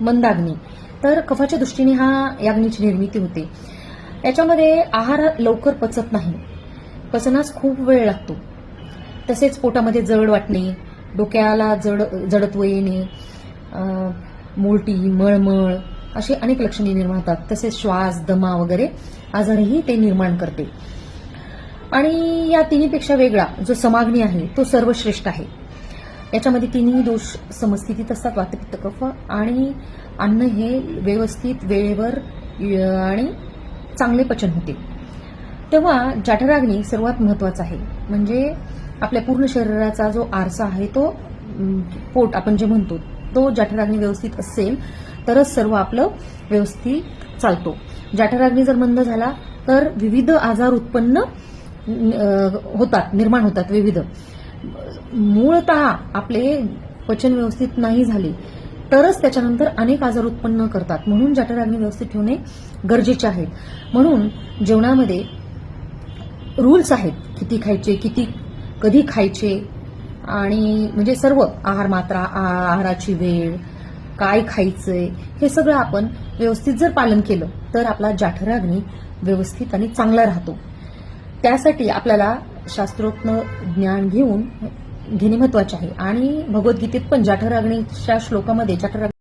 मंदाग्नी. तर कफाच्या दृष्टीने हा याग्नीची निर्मिती होते. याच्यामध्ये आहार लवकर पचत नाही. पचनास खूप वेळ लागतो. तसेच पोटामध्ये जड वाटणे डोक्याला जड जडत्व येणे मोलटी मळमळ अशी अनेक लक्षणे निर्माण होतात. तसेच श्वास दमा वगैरे आजारही ते निर्माण करते. आणि या तिन्हीपेक्षा वेगळा जो समाग्नी आहे तो सर्वश्रेष्ठ आहे. याच्यामध्ये तिन्ही दोष समस्थितीत असतात वातपित्त कफ आणि अन्न हे व्यवस्थित वेळेवर य- आणि चांगले पचन होते. तेव्हा जाठराग्नी सर्वात महत्त्वाचा आहे. म्हणजे आपल्या पूर्ण शरीराचा जो आरसा आहे तो पोट आपण जे म्हणतो तो जाठराग्नी व्यवस्थित असेल तरच सर्व आपलं व्यवस्थित चालतो. जाठराग्नी जर मंद झाला तर विविध आजार उत्पन्न होतात निर्माण होतात विविध. मूळत आपले पचन व्यवस्थित नाही झाले तरच त्याच्यानंतर अनेक आजार उत्पन्न करतात. म्हणून जाठराग्नी व्यवस्थित ठेवणे गरजेचे आहे. म्हणून जेवणामध्ये रूल्स आहेत. किती खायचे किती कधी खायचे आणि म्हणजे सर्व आहार मात्रा आ- आहाराची वेळ काय खायचंय हे सगळं आपण व्यवस्थित जर पालन केलं तर आपला जाठराग्नी व्यवस्थित आणि चांगला राहतो. त्यासाठी आपल्याला शास्त्रोक्त ज्ञान घेऊन घेणे महत्त्वाचे आहे. आणि भगवद्गीतेत पण जाठराग्नीच्या श्लोकामध्ये जाठराग्नी